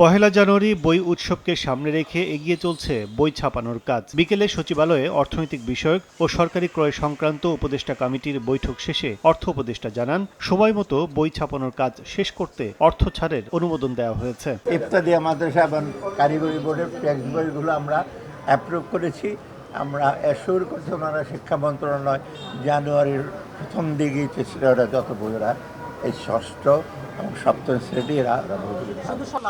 পহেলা জানুয়ারি বই উৎসবকে সামনে রেখে এগিয়ে চলছে বই ছাপানোর কাজ। বিকেলে সচিবালয়ে অর্থনৈতিক বিষয়ক ও সরকারি ক্রয় সংক্রান্ত উপদেষ্টা কমিটির বৈঠক শেষে অর্থ উপদেষ্টা জানান, সময় মতো বই ছাপানোর কাজ শেষ করতে অর্থ ছাড়ের অনুমোদন দেওয়া হয়েছে। মাদ্রাসা এবং কারিগরি বোর্ডের টেক্সট বইগুলো আমরা অ্যাপ্রুভ করেছি। আমরা অ্যাসিওর করছি ওনারা শিক্ষা মন্ত্রণালয় জানুয়ারির প্রথম দিকে যত বইরা এই ষষ্ঠ এবং সপ্তম শ্রেণি এরা।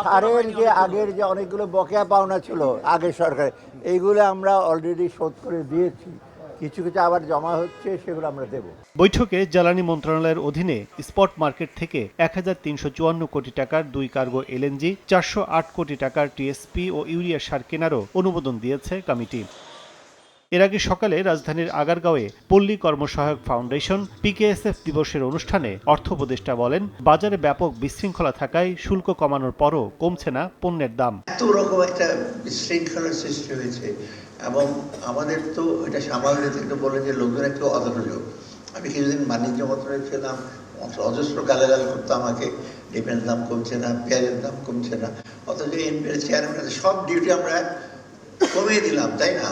সারের যে আগের যে অনেকগুলো বকেয়া পাওনা ছিল আগের সরকারে এইগুলো আমরা অলরেডি শোধ করে দিয়েছি। কিছু কিছু আবার জমা হচ্ছে সেগুলো আমরা দেবো। বৈঠকে জ্বালানি মন্ত্রণালয়ের অধীনে স্পট মার্কেট থেকে এক হাজার তিনশো চুয়ান্ন কোটি টাকার দুই কার্গো এলএনজি চারশো আট কোটি টাকার টিএসপি ও ইউরিয়া সার কেনারও অনুমোদন দিয়েছে কমিটি। এর আগে সকালে রাজধানীর আগারগাঁওয়ে পল্লী কর্মসহায়ক ফাউন্ডেশন পিকেএসএফ দিবসের অনুষ্ঠানে অর্থ উপদেষ্টা বলেন, বাজারে ব্যাপক বিশৃঙ্খলা থাকায় শুল্ক কমানোর পরও কমছে না পণ্যের দাম। এত রকম একটা বিশৃঙ্খলার সৃষ্টি হয়েছে এবং আমাদের তো এটা সামাল দিতে একটু বলে যে লোকজন একটু অধৈর্য। আমি কিছুদিন বাণিজ্য মন্ত্রণালয়ে ছিলাম, অজস্র গালাগাল করতো আমাকে, ডিমের দাম কমছে না, পেঁয়াজের দাম কমছে না, অথচ এমপির চেয়ারম্যান সব ডিউটি আমরা কমিয়ে দিলাম, তাই না?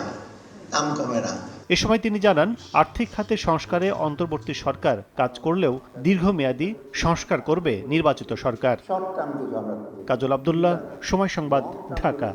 দাম কমে না। এ সময় তিনি জানান আর্থিক খাতে সংস্কারে অন্তর্বর্তী সরকার কাজ করলেও দীর্ঘমেয়াদী সংস্কার করবে নির্বাচিত সরকার। কাজল আবদুল্লাহ সময় সংবাদ ঢাকা।